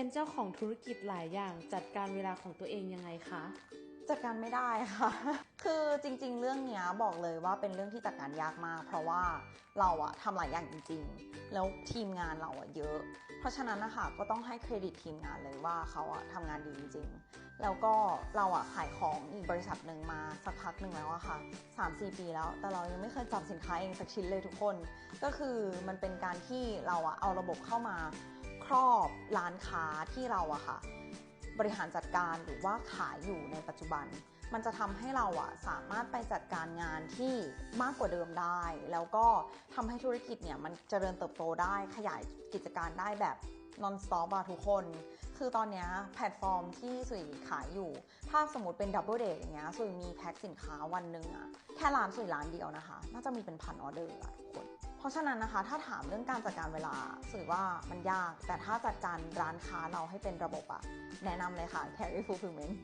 เป็นเจ้าของธุรกิจหลายอย่างจัดการเวลาของตัวเองยังไงคะจัดการไม่ได้ค่ะ คือจริง ๆ เรื่องเนี้ยบอกเลยว่าเป็นเรื่องที่จัดการยากมาก เพราะว่าเราอะทำหลายอย่างจริง ๆ แล้วทีมงานเราอะเยอะ เพราะฉะนั้นนะคะก็ต้องให้เครดิตทีมงานเลยว่าเขาอะทำงานดีจริง ๆ แล้วก็เราอะขายของอีกบริษัทหนึ่งมาสักพักหนึ่งแล้วอะค่ะ3-4 ปีแล้ว แต่เรายังไม่เคยจับสินค้าเองสักชิ้นเลยทุกคน ก็คือมันเป็นการที่เราอะเอาระบบเข้ามา ครอบร้านค้าที่เราอะค่ะ บริหารจัดการหรือว่าขายอยู่ในปัจจุบัน มันจะทำให้เราอะสามารถไปจัดการงานที่มากกว่าเดิมได้ แล้วก็ทำให้ธุรกิจเนี่ยมันเจริญเติบโตได้ขยายกิจการได้แบบ non stop อะทุกคน คือตอนนี้แพลตฟอร์มที่สุยขายอยู่ ถ้าสมมติเป็นดับเบิลเดย์อย่างเงี้ยสุยมีแพ็คสินค้าวันหนึ่งอะแค่ร้านสุยร้านเดียวนะคะ น่าจะมีเป็นพันออเดอร์อะทุกคน เพราะฉะนั้นนะคะ ถ้าถามเรื่องการจัดการเวลาสื่อว่ามันยาก แต่ถ้าจัดการร้านค้าเราให้เป็นระบบอะแนะนำเลยค่ะ Carry Fulfillment